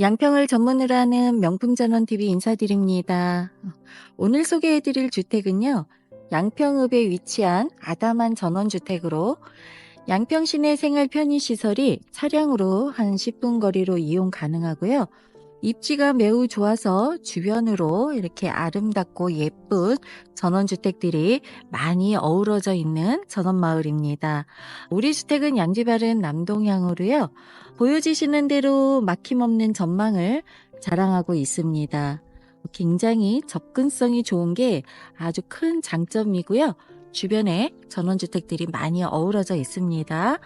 양평을 전문으로 하는 명품전원TV 인사드립니다. 오늘 소개해드릴 주택은요, 양평읍에 위치한 아담한 전원주택으로 양평 시내 생활 편의시설이 차량으로 한 10분 거리로 이용 가능하고요. 입지가 매우 좋아서 주변으로 이렇게 아름답고 예쁜 전원주택들이 많이 어우러져 있는 전원마을입니다. 우리 주택은 양지바른 남동향으로요. 보여지시는 대로 막힘없는 전망을 자랑하고 있습니다. 굉장히 접근성이 좋은 게 아주 큰 장점이고요. 주변에 전원주택들이 많이 어우러져 있습니다.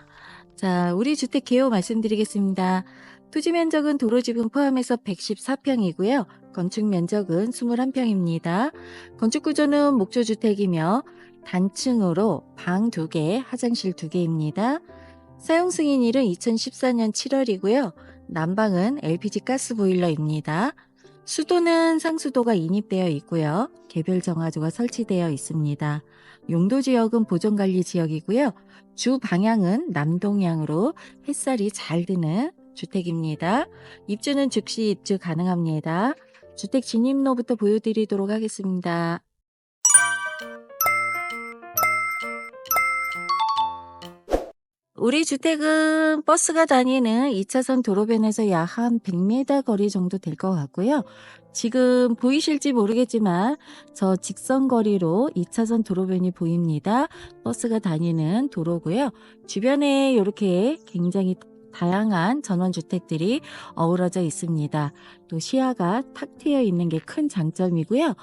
자, 우리 주택 개요 말씀드리겠습니다. 토지 면적은 도로 지분 포함해서 114평이고요. 건축 면적은 21평입니다. 건축 구조는 목조 주택이며 단층으로 방 2개, 화장실 2개입니다. 사용 승인일은 2014년 7월이고요. 난방은 LPG 가스 보일러입니다. 수도는 상수도가 인입되어 있고요. 개별 정화조가 설치되어 있습니다. 용도 지역은 보존관리 지역이고요. 주 방향은 남동향으로 햇살이 잘 드는 주택입니다. 입주는 즉시 입주 가능합니다. 주택 진입로부터 보여드리도록 하겠습니다. 우리 주택은 버스가 다니는 2차선 도로변에서 약 한 100m 거리 정도 될 것 같고요. 지금 보이실지 모르겠지만 저 직선 거리로 2차선 도로변이 보입니다. 버스가 다니는 도로고요. 주변에 이렇게 굉장히 다양한 전원주택들이 어우러져 있습니다. 또 시야가 탁 트여 있는 게 큰 장점이고요.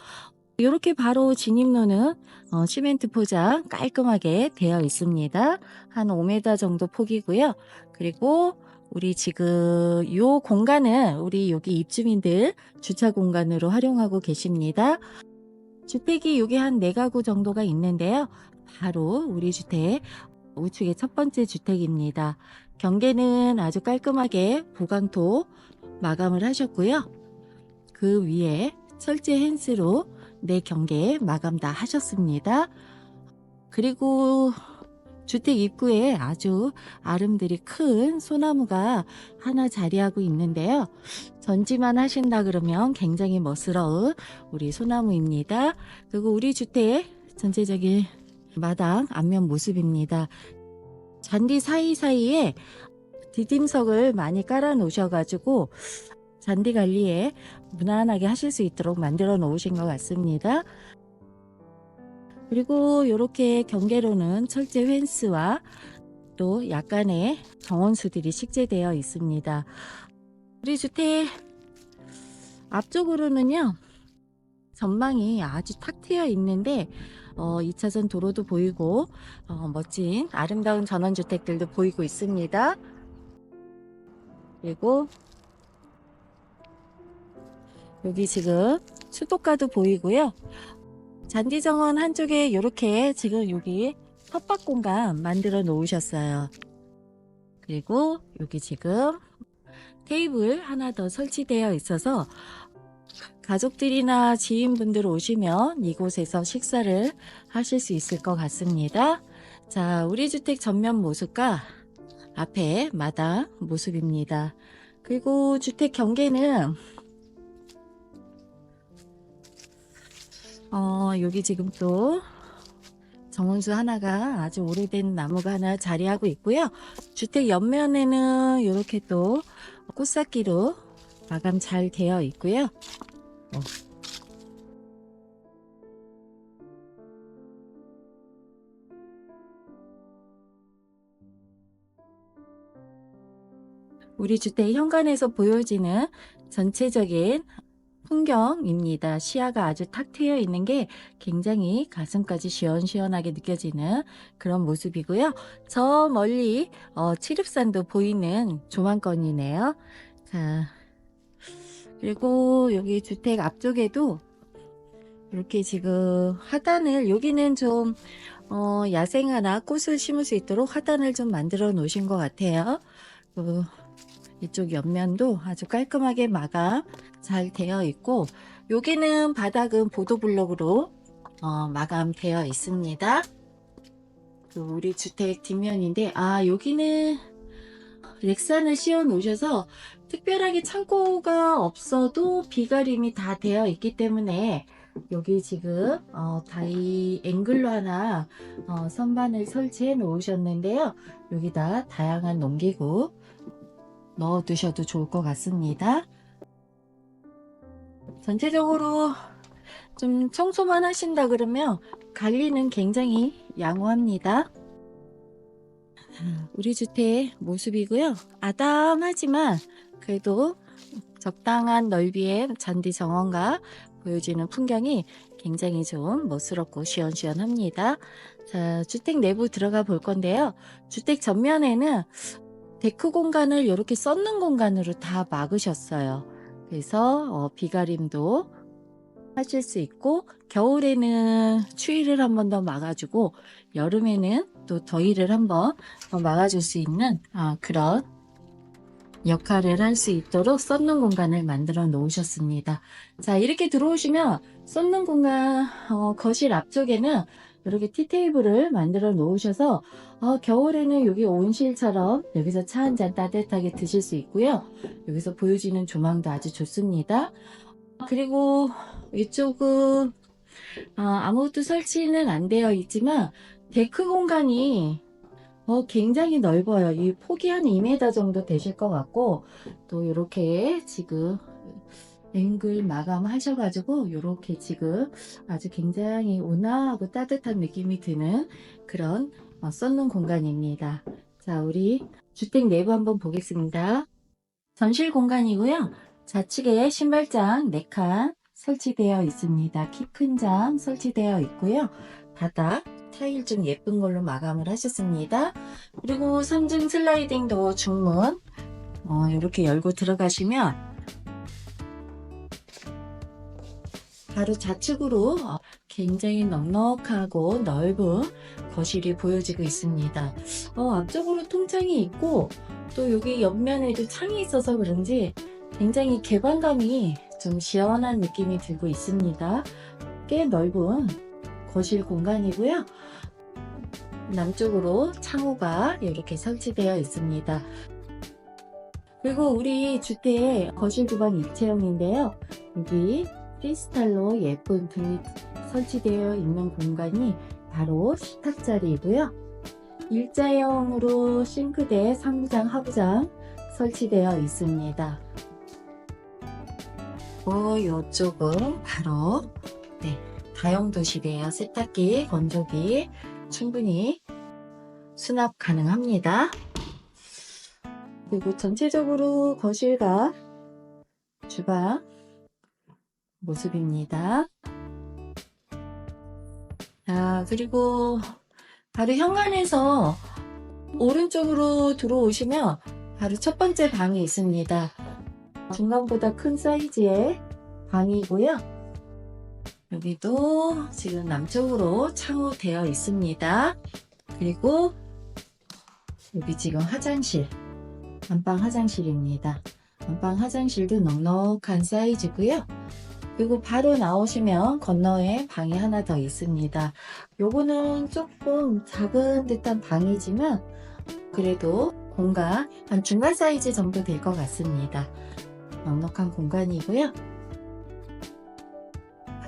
이렇게 바로 진입로는 어, 시멘트 포장 깔끔하게 되어 있습니다. 한 5m 정도 폭이고요. 그리고 우리 지금 이 공간은 우리 여기 입주민들 주차 공간으로 활용하고 계십니다. 주택이 여기 한 4가구 정도가 있는데요. 바로 우리 주택 우측의 첫 번째 주택입니다. 경계는 아주 깔끔하게 보강토 마감을 하셨고요. 그 위에 철제 헨스로 내 경계 마감 다 하셨습니다. 그리고 주택 입구에 아주 아름드리 큰 소나무가 하나 자리하고 있는데요. 전지만 하신다 그러면 굉장히 멋스러운 우리 소나무입니다. 그리고 우리 주택 전체적인 마당 앞면 모습입니다. 잔디 사이사이에 디딤석을 많이 깔아 놓으셔가지고 잔디 관리에 무난하게 하실 수 있도록 만들어 놓으신 것 같습니다. 그리고 이렇게 경계로는 철제 펜스와 또 약간의 정원수들이 식재되어 있습니다. 우리 주택 앞쪽으로는요 전망이 아주 탁 트여 있는데 어, 2차선 도로도 보이고 어, 멋진 아름다운 전원주택들도 보이고 있습니다. 그리고 여기 지금 수도가도 보이고요. 잔디 정원 한쪽에 이렇게 지금 여기 텃밭 공간 만들어 놓으셨어요. 그리고 여기 지금 테이블 하나 더 설치되어 있어서 가족들이나 지인분들 오시면 이곳에서 식사를 하실 수 있을 것 같습니다. 자, 우리 주택 전면 모습과 앞에 마당 모습입니다. 그리고 주택 경계는 어, 여기 지금 또 정원수 하나가 아주 오래된 나무가 하나 자리하고 있고요. 주택 옆면에는 이렇게 또 꽃삭기로 마감 잘 되어 있고요. 어. 우리 주택 현관에서 보여지는 전체적인 풍경입니다. 시야가 아주 탁 트여 있는 게 굉장히 가슴까지 시원시원하게 느껴지는 그런 모습이고요. 저 멀리 어, 칠읍산도 보이는 조망권이네요. 자, 그리고 여기 주택 앞쪽에도 이렇게 지금 화단을 여기는 좀 어, 야생화나 꽃을 심을 수 있도록 화단을 좀 만들어 놓으신 것 같아요. 그 이쪽 옆면도 아주 깔끔하게 마감 잘 되어 있고 여기는 바닥은 보도블록으로 어, 마감되어 있습니다. 그 우리 주택 뒷면인데 아 여기는 렉산을 씌워 놓으셔서 특별하게 창고가 없어도 비가림이 다 되어 있기 때문에 여기 지금 어, 다이 앵글로 하나 어, 선반을 설치해 놓으셨는데요. 여기다 다양한 농기구 넣어 두셔도 좋을 것 같습니다. 전체적으로 좀 청소만 하신다 그러면 관리는 굉장히 양호합니다. 우리 주택 모습이고요. 아담하지만 그래도 적당한 넓이의 잔디 정원과 보여지는 풍경이 굉장히 좀 멋스럽고 시원시원합니다. 자, 주택 내부 들어가 볼 건데요. 주택 전면에는 데크 공간을 이렇게 썬는 공간으로 다 막으셨어요. 그래서 어, 비가림도 하실 수 있고 겨울에는 추위를 한 번 더 막아주고 여름에는 또 더위를 한번 더 막아줄 수 있는 아, 그런 역할을 할 수 있도록 썬는 공간을 만들어 놓으셨습니다. 자 이렇게 들어오시면 썬는 공간 어, 거실 앞쪽에는 이렇게 티테이블을 만들어 놓으셔서 어, 겨울에는 여기 온실처럼 여기서 차 한 잔 따뜻하게 드실 수 있고요. 여기서 보여지는 조망도 아주 좋습니다. 그리고 이쪽은 아, 아무것도 설치는 안 되어 있지만 데크 공간이 어, 굉장히 넓어요. 이 폭이 한 2m 정도 되실 것 같고 또 이렇게 지금 앵글 마감 하셔가지고 이렇게 지금 아주 굉장히 온화하고 따뜻한 느낌이 드는 그런 어, 썬는 공간입니다. 자, 우리 주택 내부 한번 보겠습니다. 전실 공간이고요. 좌측에 신발장 4칸 설치되어 있습니다. 키 큰 장 설치되어 있고요. 바닥 타일 좀 예쁜 걸로 마감을 하셨습니다. 그리고 3층 슬라이딩 도어 중문 어, 이렇게 열고 들어가시면 바로 좌측으로 어, 굉장히 넉넉하고 넓은 거실이 보여지고 있습니다. 어, 앞쪽으로 통창이 있고 또 여기 옆면에도 창이 있어서 그런지 굉장히 개방감이 좀 시원한 느낌이 들고 있습니다. 꽤 넓은 거실 공간이고요. 남쪽으로 창호가 이렇게 설치되어 있습니다. 그리고 우리 주택 거실 주방 입체형인데요. 여기 크리스탈로 예쁜 등이 설치되어 있는 공간이 바로 식탁 자리이고요. 일자형으로 싱크대 상부장, 하부장 설치되어 있습니다. 그 이쪽은 바로 네, 다용도실이에요. 세탁기, 건조기 충분히 수납 가능합니다. 그리고 전체적으로 거실과 주방 모습입니다. 자, 그리고 바로 현관에서 오른쪽으로 들어오시면 바로 첫 번째 방이 있습니다. 중간보다 큰 사이즈의 방이고요. 여기도 지금 남쪽으로 창호 되어 있습니다. 그리고 여기 지금 화장실, 안방 화장실입니다. 안방 화장실도 넉넉한 사이즈고요. 그리고 바로 나오시면 건너에 방이 하나 더 있습니다. 요거는 조금 작은 듯한 방이지만 그래도 공간 한 중간 사이즈 정도 될 것 같습니다. 넉넉한 공간이고요.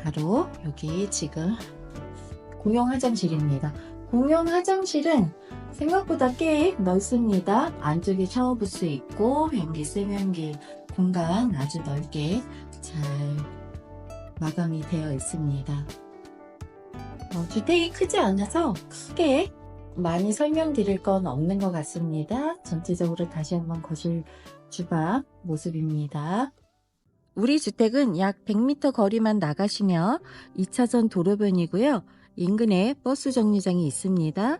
바로 여기 지금 공용 화장실입니다. 공용 화장실은 생각보다 꽤 넓습니다. 안쪽에 샤워 부스 있고 변기, 세면기 공간 아주 넓게 잘 마감이 되어 있습니다. 어, 주택이 크지 않아서 크게 많이 설명드릴 건 없는 것 같습니다. 전체적으로 다시 한번 거실 주방 모습입니다. 우리 주택은 약 100m 거리만 나가시면 2차선 도로변이고요. 인근에 버스 정류장이 있습니다.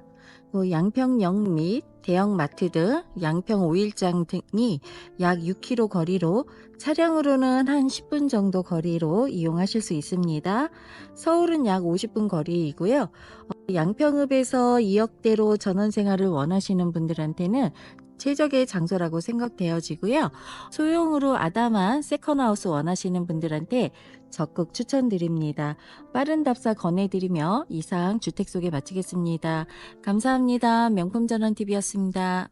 뭐 양평역 및 대형 마트 등 양평 오일장 등이 약 6km 거리로 차량으로는 한 10분 정도 거리로 이용하실 수 있습니다. 서울은 약 50분 거리이고요. 어, 양평읍에서 2억대로 전원 생활을 원하시는 분들한테는 최적의 장소라고 생각되어지고요. 소형으로 아담한 세컨하우스 원하시는 분들한테 적극 추천드립니다. 빠른 답사 권해드리며 이상 주택 소개 마치겠습니다. 감사합니다. 명품전원TV였습니다.